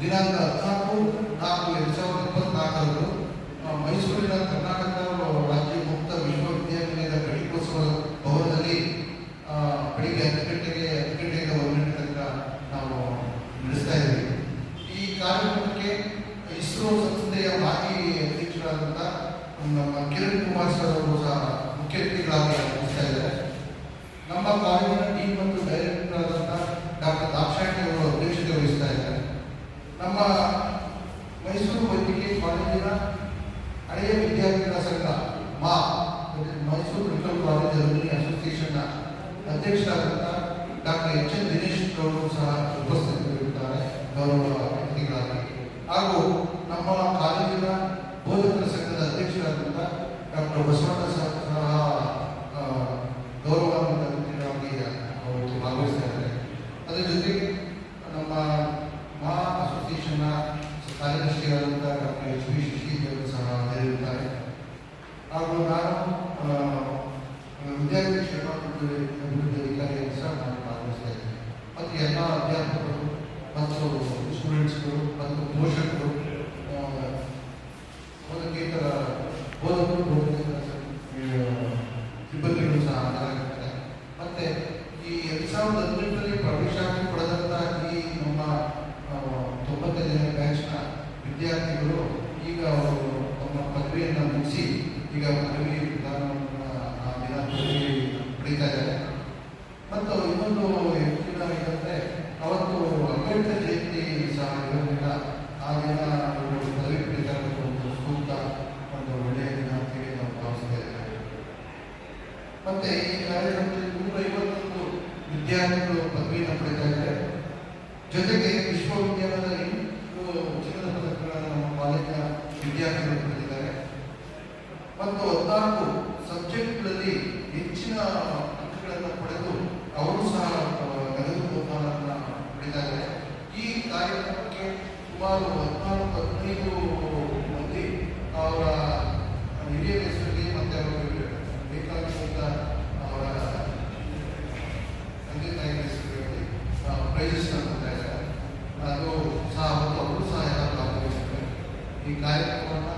ದಿನಾಂಕ ಹದಿನಾಲ್ಕು, ನಾಲ್ಕು ಎರಡು ಸಾವಿರದ ಇಪ್ಪತ್ನಾಲ್ಕರಂದು ಮೈಸೂರಿನ ಕರ್ನಾಟಕ ರಾಜ್ಯ ಮುಕ್ತ ವಿಶ್ವವಿದ್ಯಾನಿಲಯದ ಘಟಿಕೋತ್ಸವ ಭವನದಲ್ಲಿ ಬೆಳಿಗ್ಗೆ ಹತ್ತು ಗಂಟೆಗೆ, ಹತ್ತು ಗಂಟೆಯಿಂದ ಒಂದು ಗಂಟೆ ತನಕ ನಾವು ನಡೆಸ್ತಾ ಇದ್ದೀವಿ. ಈ ಕಾರ್ಯಕ್ರಮಕ್ಕೆ ಇಸ್ರೋ ಸಂಸ್ಥೆಯ ಮಾಜಿ ಅಧ್ಯಕ್ಷರಾದಂಥ ನಮ್ಮ ಕಿರಣ್ ಕುಮಾರ್ ಸರ್ ಅವರು ಸಹ ಮುಖ್ಯ ಅತಿಥಿಗಳಾಗಿ ನಡೆಸ್ತಾ ಇದ್ದಾರೆ. ನಮ್ಮ ಕಾಲೇಜಿನ ಟೀಮ್ ಮತ್ತು ಡೈರೆಕ್ಟರ್ ಆದಂಥ ಡಾಕ್ಟರ್ ದಾಕ್ಷಾಯಣಿ ಅವರು ಅಧ್ಯಕ್ಷತೆ ವಹಿಸ್ತಾ ಇದ್ದಾರೆ ನಮ್ಮ ಮೈಸೂರು ವೈದ್ಯಕೀಯ ಕಾಲೇಜಿನ ಹಳೆಯ ವಿದ್ಯಾರ್ಥಿಗಳ ಸಂಘ, ಮಾ ಮೈಸೂರು ಮೆಡಿಕಲ್ ಕಾಲೇಜ್ ಅಲ್ಯೂಮಿನಿ ಅಸೋಸಿಯೇಷನ್ನ ಅಧ್ಯಕ್ಷರಾದಂಥ ಡಾಕ್ಟರ್ ಎಚ್ ಎನ್ ದಿನೇಶ್ ಅವರು ಸಹ ಉಪಸ್ಥಿತರಿರುತ್ತಾರೆ, ಗೌರವ ಅತಿಥಿಗಳಾಗಿ ಹಾಗೂ ನಮ್ಮ ಕಾಲೇಜಿನ ಬೋಧಕರ ಸಂಘದ ಅಧ್ಯಕ್ಷರಾದಂಥ ಡಾಕ್ಟರ್ ಬಸವಣ್ಣ ಸಹ ಗೌರವಾನ್ವಿತ ಅತಿಥಿಗಳಾಗಿ ಅವರು ಭಾಗವಹಿಸ್ತಾ ಇದ್ದಾರೆ ಅದರ ಜೊತೆಗೆ ನಮ್ಮ ಮಾ ಅಸೋಸಿಯೇಷನ್ನ ಕಾರ್ಯದರ್ಶಿಯಾದಂಥ ಡಾಕ್ಟರ್ ಎಚ್ ಪಿ ಶಶಿ ಅವರು ಸಹ ಹಾಜರಿರುತ್ತಾರೆ ಹಾಗೂ ನಾನು ವಿದ್ಯಾರ್ಥಿ ಮತ್ತು ಅಭಿವೃದ್ಧಿ ಅಧಿಕಾರಿಯಾಗಿ ನಾನು ಇದ್ದೀನಿ. ಮತ್ತು ಎಲ್ಲ ಅಧ್ಯಾಪಕರು ಮತ್ತು ಸ್ಟೂಡೆಂಟ್ಸ್ಗಳು ಮತ್ತು ಪೋಷಕರು ಆ, ಬೋಧಕೇತರ ಬೋಧಕರು ಬೋಧಕೇತರ ಸಿಬ್ಬಂದಿಗಳು ಸಹ ಹಾಜರಾಗಿರ್ತಾರೆ ಮತ್ತೆ ಈ ಎರಡು ಸಾವಿರದ ಹದಿನೆಂಟರಲ್ಲಿ ಪ್ರವೇಶಾತಿ ಈ ನಮ್ಮ ತೊಂಬತ್ತೈದನೇ ಬ್ಯಾಚ್ನ ವಿದ್ಯಾರ್ಥಿಗಳು ಈಗ ಅವರು ಈಗ ಪದವಿ ವಿಧಾನವನ್ನು ಆ ದಿನ ಪದವಿ ಪಡೀತಾ ಇದ್ದಾರೆ. ಮತ್ತು ಇನ್ನೊಂದು ಹೆಚ್ಚಿನ ಏನಂದರೆ, ಅವತ್ತು ಅಂಬೇಡ್ಕರ್ ಜಯಂತಿ ಸಹ ಇರೋದ್ರಿಂದ ಆ ದಿನ ಅವರು ಪದವಿ ಪಡೀತಾರೆ ಒಂದು ಸೂಕ್ತ ಒಂದು ಒಳ್ಳೆಯ ದಿನ ನಾವು ಭಾವಿಸ್ತಾ ಇದ್ದೇವೆ. ಮತ್ತೆ ಈ ಕಾರ್ಯಕ್ರಮದಲ್ಲಿ ನೂರ ಐವತ್ತೊಂದು ವಿದ್ಯಾರ್ಥಿಗಳು ಪದವಿಯನ್ನು ಪಡೀತಾ ಇದ್ದಾರೆ. ಜೊತೆಗೆ ವಿಶ್ವವಿದ್ಯಾಲಯದ ಎಂಟು ಚಿನ್ನದ ಪದಕಗಳನ್ನು ನಮ್ಮ ಕಾಲೇಜಿನ ವಿದ್ಯಾರ್ಥಿಗಳು ಮತ್ತು ಸಬ್ಜೆಕ್ಟ್ಗಳಲ್ಲಿ ಹೆಚ್ಚಿನ ಅಂಕಗಳನ್ನು ಪಡೆದು ಅವರು ಸಹ ನಗದು ಬಹುಮಾನವನ್ನು ಪಡೆದಿದ್ದಾರೆ ಈ ಕಾರ್ಯಕ್ರಮಕ್ಕೆ ಸುಮಾರು ಹದಿನಾಲ್ಕು ಹದಿನೈದು ಮಂದಿ ಅವರ ಹಿರಿಯ ಹೆಸರಲ್ಲಿ ಮತ್ತೆ ಅವರ ತಂದೆ ತಾಯಿ ಹೆಸರುಗಳಲ್ಲಿ ಪ್ರೈಸಸ್ನ ಅದು ಸಹ, ಅವರು ಸಹ ಯಾರು ಈ ಕಾರ್ಯಕ್ರಮವನ್ನು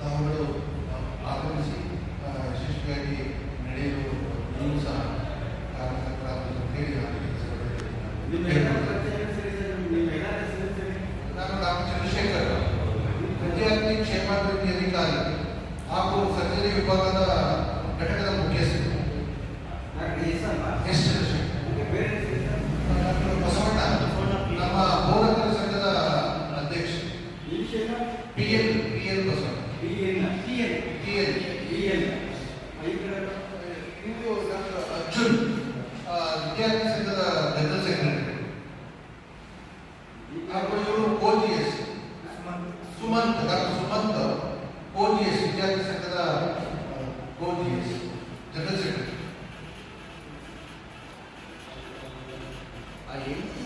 ತಾವುಗಳು ಆ, ಆಗಮಿಸಿ ಆ, ಯಶಸ್ವಿಯಾಗಿ ನಡೆಯಲು ನೀವು ಸಹ ಕಾರಣಕರ್ತರಾಗಬೇಕು ಅಂತ ಹೇಳಿ ನಾನು ತಿಳಿಸಿಕೊಳ್ಳುತ್ತೇನೆ. ನಾನು ಡಾಕ್ಟರ್ ಚಂದ್ರಶೇಖರ್ ವಿದ್ಯಾರ್ಥಿ ಕ್ಷೇಮಾಭಿವೃದ್ಧಿ ಅಧಿಕಾರಿ ಸರ್ಜರಿ ವಿಭಾಗದ ಘಟಕದ ಮುಖ್ಯಸ್ಥರು. ಬಸವಣ್ಣ ನಮ್ಮ ಬೋಧಕರ ಸಂಘದ ಅಧ್ಯಕ್ಷ P L P L Basavanna P L ಇವರು ಡಾಕ್ಟರ್ ಅರ್ಜುನ್.